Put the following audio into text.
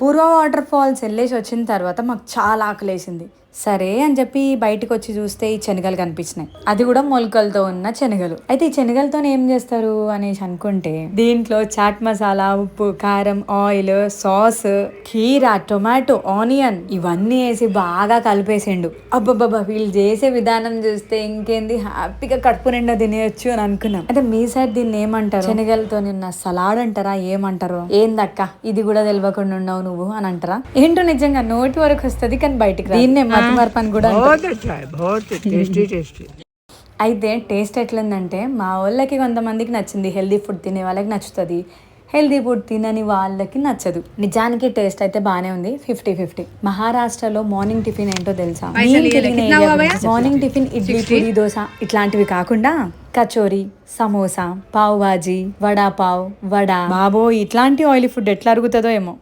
పూర్వ water falls వెళ్ళేసి వచ్చిన తర్వాత మాకు చాలా ఆకలేసింది. సరే అని చెప్పి బయటకు వచ్చి చూస్తే ఈ శనగలు కనిపించినాయి. అది కూడా మొలకలతో ఉన్న శనగలు. అయితే ఈ శనగలతో ఏం చేస్తారు అనేసి అనుకుంటే దీంట్లో చాట్ మసాలా ఉప్పు కారం ఆయిల్ సాస్ కీరా టొమాటో ఆనియన్ ఇవన్నీ వేసి బాగా కలిపేసిండు. అబ్బబ్బబ్బా వీళ్ళు చేసే విధానం చూస్తే ఇంకేంది? హ్యాపీగా కడుపు నిండా తినేయచ్చు అని అనుకున్నాం. అంటే మీ సైడ్ దీన్ని ఏమంటారు? శనగలతో నిన్న సలాడ్ అంటారా? ఏమంటారు? ఏందక్క? ఇది కూడా తెలియకుండా ఉన్నావు నువ్వు అని అంటారా? ఏంటో నిజంగా నోటి వరకు వస్తుంది కానీ బయటికి దీన్నే కూడా అయితే టేస్ట్ ఎట్లుందంటే మా వాళ్ళకి కొంతమందికి నచ్చింది హెల్దీ ఫుడ్ తినే వాళ్ళకి నచ్చుతుంది. హెల్దీ ఫుడ్ తినని వాళ్ళకి నచ్చదు. నిజానికి టేస్ట్ అయితే బాగానే ఉంది ఫిఫ్టీ ఫిఫ్టీ. మహారాష్ట్రలో మార్నింగ్ టిఫిన్ ఏంటో తెలుసా? మార్నింగ్ టిఫిన్ ఇడ్లీ పూరి దోశ ఇట్లాంటివి కాకుండా కచోరీ సమోసా పావ్ భాజీ వడాపావ్ వడా. బాబో ఇట్లాంటి ఆయిలీ ఫుడ్ ఎట్లా అరుగుతుందో ఏమో.